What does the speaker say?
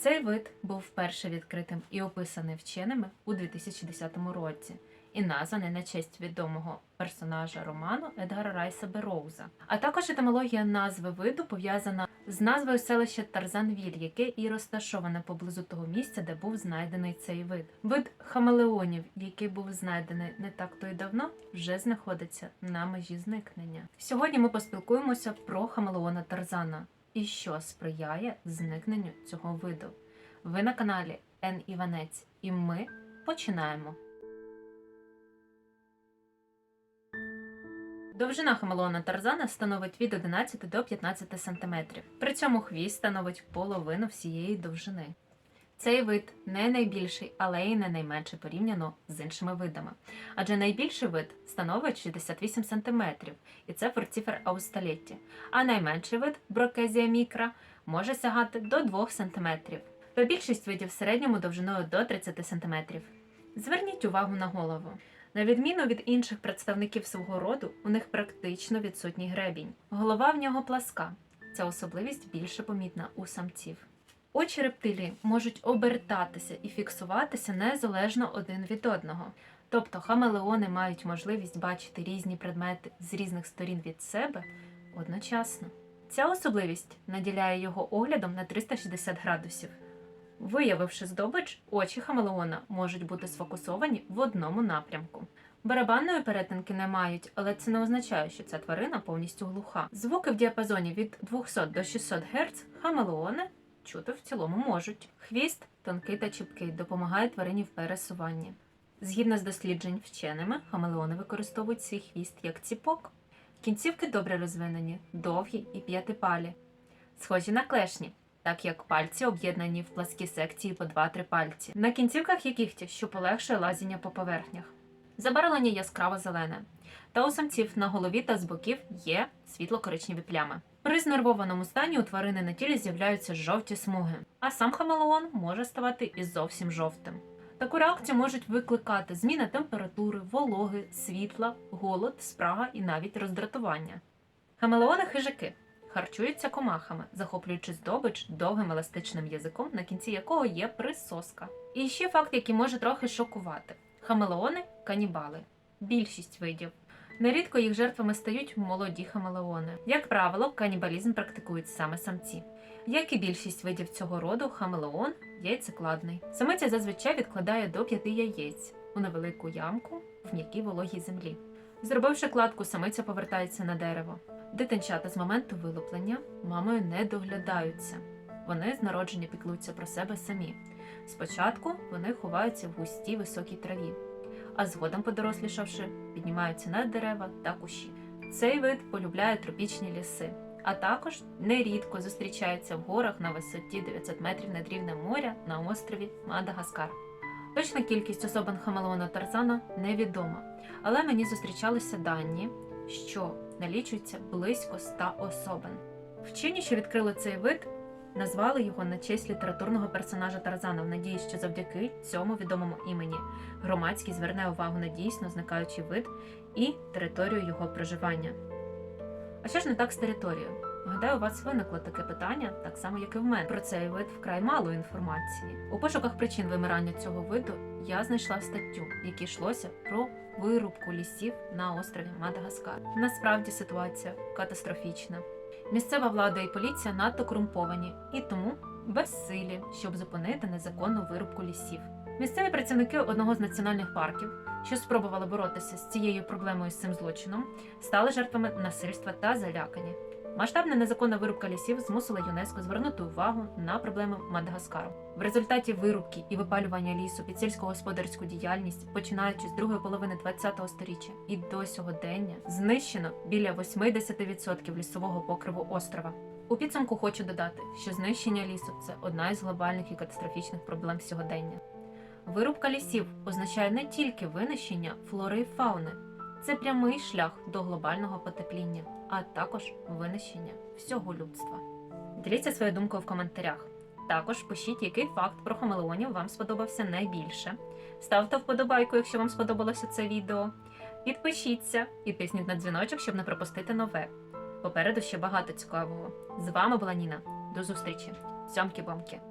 Цей вид був вперше відкритим і описаний вченими у 2010 році і названий на честь відомого персонажа роману Едгара Райса Бероуза. А також етимологія назви виду пов'язана з назвою селища Тарзанвіль, яке і розташоване поблизу того місця, де був знайдений цей вид. Вид хамелеонів, який був знайдений не так то й давно, вже знаходиться на межі зникнення. Сьогодні ми поспілкуємося про хамелеона Тарзана і що сприяє зникненню цього виду. Ви на каналі Н Іванець, і ми починаємо. Довжина хамелеона Тарзана становить від 11 до 15 см. При цьому хвіст становить половину всієї довжини. Цей вид не найбільший, але й не найменший порівняно з іншими видами. Адже найбільший вид становить 68 см, і це форцифер аусталетті, а найменший вид брокезія мікра може сягати до 2 см. Та більшість видів середньому довжиною до 30 см. Зверніть увагу на голову. На відміну від інших представників свого роду, у них практично відсутній гребінь. Голова в нього пласка. Ця особливість більше помітна у самців. Очі рептилії можуть обертатися і фіксуватися незалежно один від одного. Тобто хамелеони мають можливість бачити різні предмети з різних сторін від себе одночасно. Ця особливість наділяє його оглядом на 360 градусів. Виявивши здобич, очі хамелеона можуть бути сфокусовані в одному напрямку. Барабанної перетинки не мають, але це не означає, що ця тварина повністю глуха. Звуки в діапазоні від 200 до 600 Гц хамелеони чути в цілому можуть. Хвіст тонкий та чіпкий, допомагає тварині в пересуванні. Згідно з досліджень вченими, хамелеони використовують свій хвіст як ціпок. Кінцівки добре розвинені, довгі і п'ятипалі, схожі на клешні, так як пальці об'єднані в пласкі секції по 2-3 пальці, на кінцівках є кігті, що полегшує лазіння по поверхнях. Забарвлення яскраво зелене. Та у самців на голові та з боків є світло-коричневі плями. При знервованому стані у тварини на тілі з'являються жовті смуги, а сам хамелеон може ставати і зовсім жовтим. Таку реакцію можуть викликати зміна температури, вологи, світла, голод, спрага і навіть роздратування. Хамелеони хижаки харчуються комахами, захоплюючи здобич довгим еластичним язиком, на кінці якого є присоска. І ще факт, який може трохи шокувати: хамелеони канібали. Більшість видів. Нерідко їх жертвами стають молоді хамелеони. Як правило, канібалізм практикують саме самці. Як і більшість видів цього роду, хамелеон яйцекладний. Самиця зазвичай відкладає до п'яти яєць у невелику ямку в м'якій вологій землі. Зробивши кладку, самиця повертається на дерево. Дитинчата з моменту вилуплення мамою не доглядаються. Вони з народження піклуються про себе самі. Спочатку вони ховаються в густій високій траві, а згодом, подорослішавши, піднімаються на дерева та кущі. Цей вид полюбляє тропічні ліси, а також нерідко зустрічається в горах на висоті 900 метрів над рівнем моря на острові Мадагаскар. Точна кількість особин хамелеона Тарзана невідома, але мені зустрічалися дані, що налічується близько 100 особин. Вчені, що відкрили цей вид, назвали його на честь літературного персонажа Тарзана в надії, що завдяки цьому відомому імені громадськість зверне увагу на дійсно зникаючий вид і територію його проживання. А що ж не так з територією? Гадаю, у вас виникло таке питання, так само, як і в мене. Про цей вид вкрай мало інформації. У пошуках причин вимирання цього виду я знайшла статтю, в якій йшлося про вирубку лісів на острові Мадагаскар. Насправді ситуація катастрофічна. Місцева влада і поліція надто корумповані і тому безсилі, щоб зупинити незаконну вирубку лісів. Місцеві працівники одного з національних парків, що спробували боротися з цією проблемою з цим злочином, стали жертвами насильства та залякані. Масштабна незаконна вирубка лісів змусила ЮНЕСКО звернути увагу на проблеми Мадагаскару. В результаті вирубки і випалювання лісу під сільськогосподарську діяльність, починаючи з другої половини ХХ століття і до сьогодення, знищено біля 80% лісового покриву острова. У підсумку хочу додати, що знищення лісу це одна із глобальних і катастрофічних проблем сьогодення. Вирубка лісів означає не тільки винищення флори і фауни, це прямий шлях до глобального потепління, а також винищення всього людства. Діліться своєю думкою в коментарях. Також пишіть, який факт про хамелеонів вам сподобався найбільше. Ставте вподобайку, якщо вам сподобалося це відео. Підпишіться і тисніть на дзвіночок, щоб не пропустити нове. Попереду ще багато цікавого. З вами була Ніна. До зустрічі. Цьомки-бомки!